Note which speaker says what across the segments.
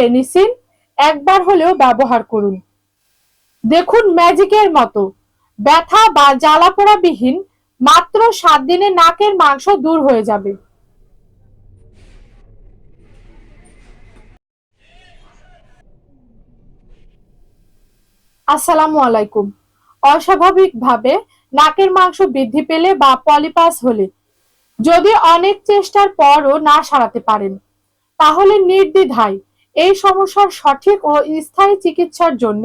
Speaker 1: রেনিসিন একবার হলেও ব্যবহার করুন। দেখুন ম্যাজিকের মতো। ব্যথা বা জ্বালাপোড়াবিহীন মাত্র সাত দিনে নাকের মাংস দূর হয়ে যাবে। আসসালামু আলাইকুম। অস্বাভাবিকভাবে নাকের মাংস বৃদ্ধি পেলে বা পলিপাস হলে যদি অনেক চেষ্টার পরও না সারাতে পারেন, তাহলে নির্দ্বিধায় এই সমস্যার সঠিক ও স্থায়ী চিকিৎসার জন্য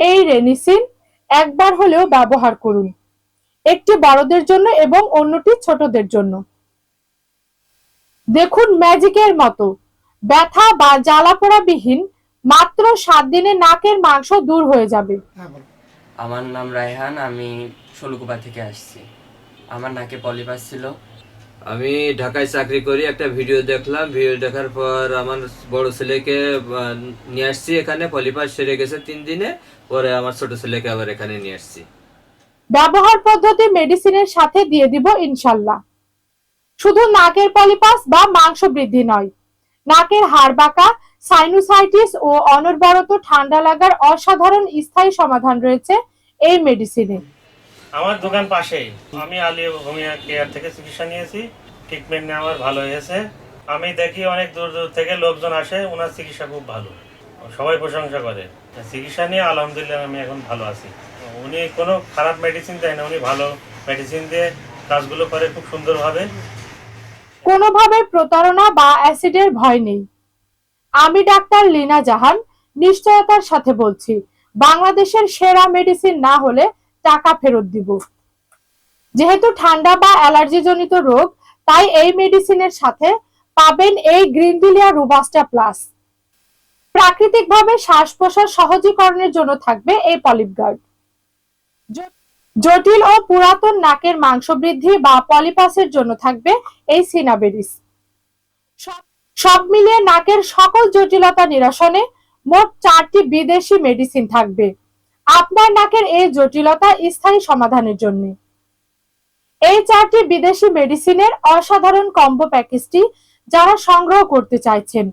Speaker 1: এই রেনিসিন একবার হলেও ব্যবহার করুন। একটি বড়দের জন্য এবং অন্যটি ছোটদের জন্য। দেখুন ম্যাজিকের মতো। ব্যথা বা জ্বালাপোড়াবিহীন মাত্র সাত দিনে নাকের মাংস দূর হয়ে যাবে।
Speaker 2: হ্যাঁ
Speaker 3: আমার নাম রায়হান আমি ষোলকুপা থেকে আসছি। আমার নাকে পলিপাস ছিল।
Speaker 4: আমি ঢাকায় চাকরি করি, একটা ভিডিও দেখলাম। ভিডিও দেখার পর আমার বড় ছেলেকে নিয়ে আসছি এখানে। পলিপাস সেরে গেছে তিন দিনে। পরে আমার ছোট ছেলেকে আবার এখানে নিয়ে আসছি।
Speaker 1: ব্যবহার পদ্ধতি মেডিসিনের সাথে দিয়ে দিব, ইনশাল্লাহ। শুধু নাকের পলিপাস বা মাংস বৃদ্ধি নয়, নাকের হাড় বাঁকা সাইনোসাইটিস ও অনর্বরত ঠান্ডা লাগার অসাধারণ স্থায়ী সমাধান রয়েছে এই মেডিসিনে
Speaker 5: আমার দোকান পাশেই। আমি আলী হোমিয়া কেয়ার থেকে চিকিৎসা নিয়েছি। ট্রিটমেন্ট নিয়ে আমার ভালো হয়েছে। আমি দেখি অনেক দূর দূর থেকে লোকজন আসে, ওনার চিকিৎসা খুব ভালো। সবাই প্রশংসা করে। চিকিৎসা নিয়ে আলহামদুলিল্লাহ আমি এখন ভালো আছি। উনি কোনো খারাপ মেডিসিন দেয় না, উনি ভালো মেডিসিন দিয়ে কাজগুলো করে খুব সুন্দরভাবে।
Speaker 1: কোনোভাবে প্রতারণা বা অ্যাসিডের ভয় নেই। আমি ডাক্তার লীনা জাহান, নিশ্চয়তার সাথে বলছি, বাংলাদেশের সেরা মেডিসিন না হলে টাকা ফেরত দিব। যেহেতু ঠান্ডা বা অ্যালার্জি জনিত রোগ, তাই এই মেডিসিনের সাথে পাবেন এই গ্রিনডিলিয়া রুবাস্টা প্লাস। প্রাকৃতিকভাবে শ্বাস প্রশ্বাস সহজীকরণের জন্য থাকবে এই পলিপ গার্ড। জটিল ও পুরাতন নাকের মাংস বৃদ্ধি বা পলিপাসের জন্য থাকবে এই সিনাবেরিস। সব মিলিয়ে নাকের সকল জটিলতা নিরসনে মোট চারটি বিদেশি মেডিসিন থাকবে। আপনার নাকের এই জটিলতা স্থায়ী সমাধানের জন্য। এই চারটি বিদেশি মেডিসিনের অসাধারণ কম্বো প্যাকেজটি যারা সংগ্রহ করতে চাইছেন,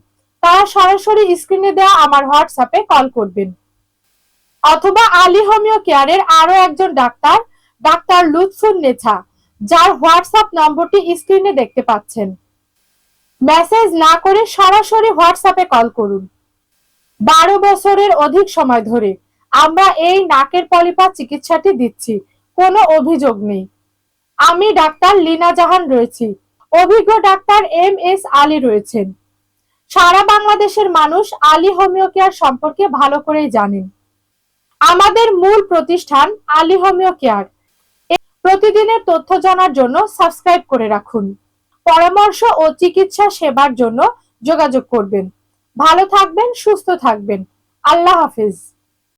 Speaker 1: তারা সরাসরি স্ক্রিনে দেওয়া আমার হোয়াটসঅ্যাপে কল করবেন। অথবা আলী হোমিও কেয়ারের আরও একজন ডাক্তার ডাক্তার লুৎফুন নেছা, যার হোয়াটসঅ্যাপ নম্বরটি স্ক্রিনে দেখতে পাচ্ছেন। মেসেজ না করে সরাসরি হোয়াটসঅ্যাপে কল করুন। বারো বছরের অধিক সময় ধরে আমরা এই নাকের পলিপাস চিকিৎসাটি দিচ্ছি। কোনো অভিযোগ নেই। আমি ডাক্তার লীনা জাহান রয়েছি। অভিজ্ঞ ডাক্তার এম এস আলী রয়েছেন। সারা বাংলাদেশের মানুষ আলী হোমিও কেয়ার সম্পর্কে ভালো করেই জানেন। আমাদের মূল প্রতিষ্ঠান আলী হোমিও কেয়ার। প্রতিদিনের তথ্য জানার জন্য সাবস্ক্রাইব করে রাখুন। পরামর্শ ও চিকিৎসা সেবার জন্য যোগাযোগ করবেন। ভালো থাকবেন, সুস্থ থাকবেন। আল্লাহ হাফিজ।